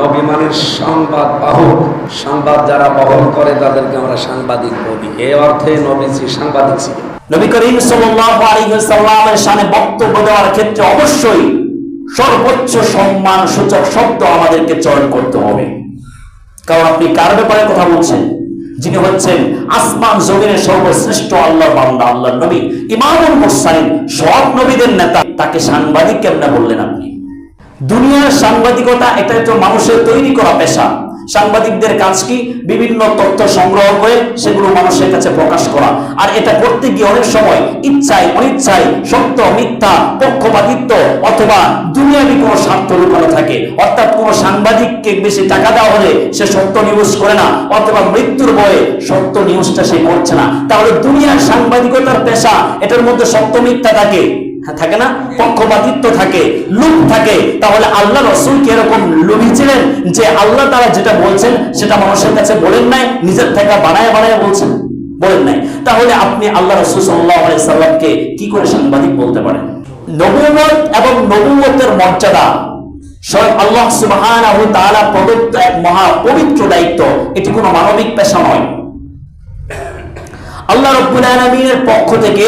নবী মানে সংবাদ বাহক, সংবাদ যারা বহন করে তাদেরকে আমরা সাংবাদিক বলি। এ অর্থে নবীজি সাংবাদিক ছিলেন। নবী করিম সাল্লাল্লাহু আলাইহি সাল্লামের শানে বক্তব্য দেওয়ার ক্ষেত্রে অবশ্যই সর্বোচ্চ সম্মান সূচক শব্দ আমাদেরকে চয়ন করতে হবে। কারণ আপনি কার ব্যাপারে কথা বলছেন? যিনি হচ্ছেন আসমান জমিনের সর্বশ্রেষ্ঠ আল্লাহর বান্দা, আল্লাহর নবী। ইমামুল মুরসালিন, সব নবীদের নেতা। তাকে সাংবাদিক কেমনে বললেন আপনি? দুনিয়ার সাংবাদিকতা এটা তো মানুষের তৈরি করা পেশা। সাংবাদিকদের কাজ কি? বিভিন্ন তথ্য সংগ্রহ করে সেগুলো মানুষের কাছে প্রকাশ করা। আর এটা করতে গিয়ে অনেক সময় ইচ্ছায়, অনিচ্ছায়, সত্য, মিথ্যা, পক্ষপাতিত্ব অথবা দুনিয়াবি কোনো স্বার্থ লুকানো থাকে। অর্থাৎ কোনো সাংবাদিককে বেশি টাকা দেওয়া হলে সে সত্য নিউজ করে না, অথবা মৃত্যুর ভয়ে সত্য নিউজটা সে করছে না। তাহলে দুনিয়ার সাংবাদিকতার পেশা, এটার মধ্যে সত্য মিথ্যা থাকে। থাকে না? পক্ষপাতিত্ব থাকে লোভ থাকে। তাহলে আল্লাহ রসুল কি এরকম লোভী ছিলেন যে আল্লাহ তারা যেটা বলছেন সেটা মানুষের কাছে বলেন নাই, নিজের থেকে বানায় বানায় বলছেন? বলেন নাই। তাহলে আপনি আল্লাহ রসুল সাল্লাহ সাল্লামকে কি করে সাংবাদিক বলতে পারেন? নবুয়ত এবং নবুয়তের মর্যাদা। স্বয়ং আল্লাহ তাআলা প্রদত্ত এক মহা পবিত্র দায়িত্ব। এটি কোনো মানবিক পেশা নয়। আল্লাহ রব্বুল পক্ষ থেকে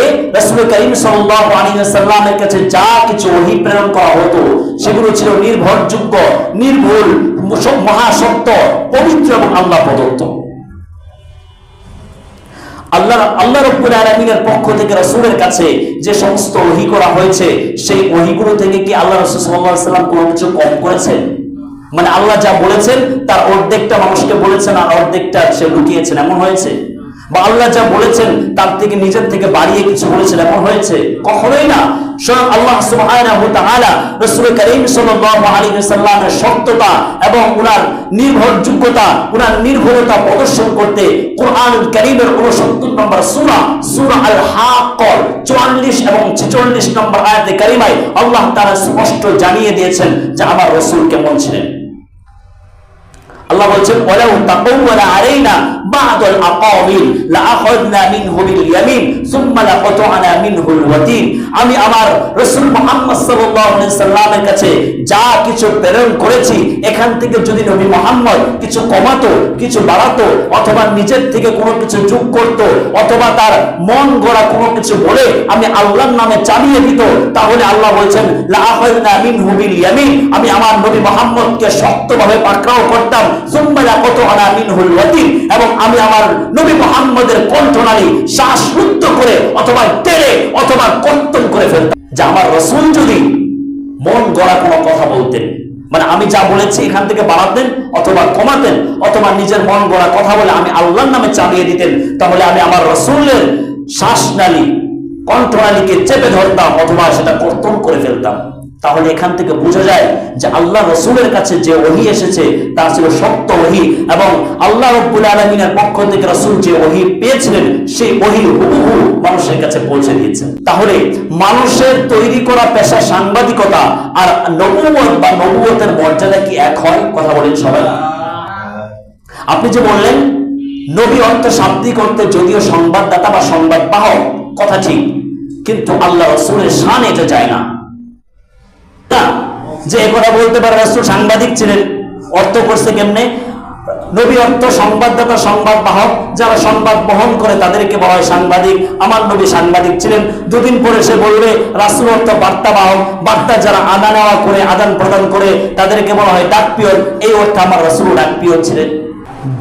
সাল্লাল্লাহু আলাইহি কাছে যা কিছু ওহী প্রেরণ করা হতো, সেগুলো ছিল নির্ভরযোগ্য, নির্ভুল পবিত্র এবং আল্লাহ প্রদত্ত। আল্লাহ আল্লাহ রব্বুল পক্ষ থেকে রাসূলের কাছে যে সমস্ত ওহী করা হয়েছে, সেই ওহীগুলো থেকে কি আল্লাহ রাসূল আলাইহি সাল্লাম কোনো কিছু কম করেছেন? মানে আল্লাহ যা বলেছেন, তার অর্ধেকটা মানুষকে বলেছেন আর অর্ধেকটা সে লুকিয়েছেন, এমন হয়েছে? বা আল্লাহ যা বলেছেন তার থেকে নিজের থেকে বাড়িয়ে কিছু বলেছেন, এমন হয়েছে? কখনোই না। স্বয়ং আল্লাহ সত্যতা এবং উনার নির্ভরযোগ্যতা নির্ভরতা প্রদর্শন করতে কোরআনুল কারীমের 69 নম্বর আল হাক্ক 44 এবং 46 নম্বর আয়াতে কারিমায় আল্লাহ তাআলা স্পষ্ট জানিয়ে দিয়েছেন যে আমার রাসূল কেমন ছিলেন। আল্লাহ বলছেন মিনহু বিল ইয়ামিন, সুম্মা লাকাতা'না মিনহুল ওয়াতিন। আমি আমার সাল্লামের কাছে যা কিছু প্রেরণ করেছি, এখান থেকে যদি নবী কিছু কমাতো, কিছু বাড়াতো, অথবা নিজের থেকে কোনো কিছু যোগ করত, অথবা তার মন গড়া কোনো কিছু বলে আমি আল্লাহর নামে চালিয়ে দিত, তাহলে আল্লাহ বলছেন আমি আমার নবী মুহাম্মদকে শক্তভাবে পাকড়াও করতাম এবং আমি আমার নবী মোহাম্মদের কণ্ঠনালী শ্বাসরুদ্ধ করে অথবা টেনে অথবা কর্তন করে ফেলতাম। যে আমার রসুল যদি মন গড়া কোনো কথা বলতেন মানে আমি যা বলেছি এখান থেকে বাড়াতেন অথবা কমাতেন, অথবা নিজের মন গড়া কথা বলে আমি আল্লাহর নামে চালিয়ে দিতেন, তাহলে আমি আমার রসুলের শ্বাসনালী, কণ্ঠনালীকে চেপে ধরতাম অথবা সেটা কর্তন করে ফেলতাম। তাহলে এখান থেকে বোঝা যায় যে আল্লাহ রসুলের কাছে যে ওহি এসেছে তা ছিল সত্য ওহি এবং আল্লাহ রব্বুল আলমিনের পক্ষ থেকে রসুল যে ওহি পেয়েছিলেন, সেই ওহি হুবহু মানুষের কাছে পৌঁছে দিয়েছে। তাহলে মানুষের তৈরি করা পেশা সাংবাদিকতা আর নবুয়ত বা নবুয়তের মর্যাদা কি এক হয়? কথা বলেন সবাই। আপনি যে বললেন, নবী অর্থ শাব্দিক অর্থে যদিও সংবাদদাতা বা সংবাদ বাহক কথা ঠিক। কিন্তু আল্লাহ রসুলের শান এটা যায় না। যে কথা বলতে পারে রাসূল, সাংবাদিক ছিলেন। অর্থ করছে কেমনে? নবী অর্থ, সংবাদদাতা সংবাদ বাহক যারা সংবাদ বহন করে তাদেরকে বলা হয় সাংবাদিক। আমার নবী সাংবাদিক ছিলেন। দুদিন পরে সে বলবে, রাসূল অর্থ বার্তা বাহক বার্তা যারা আদা নেওয়া করে, আদান প্রদান করে, তাদেরকে বলা হয় ডাকপিয়ন। এই অর্থে আমার রাসূল ডাকপিয়ন ছিলেন।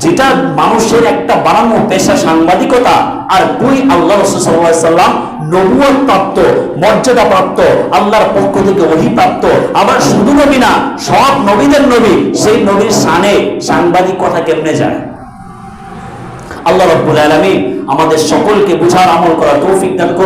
যেটা মানুষের একটা বানানো পেশা সাংবাদিকতা, আর দুই আল্লাহ রসুল সাল্লাম নবুয়ত প্রাপ্ত মর্যাদা প্রাপ্ত আল্লাহর পক্ষ থেকে অধিপ্রাপ্ত আবার শুধু নবী না, সব নবীদের নবী, সেই নবীর সানে সাংবাদিক কথা কেমনে যায়? আল্লাহ রব্বুল আলমী আমাদের সকলকে বুঝার আমল করা তৌফিক দান করুন।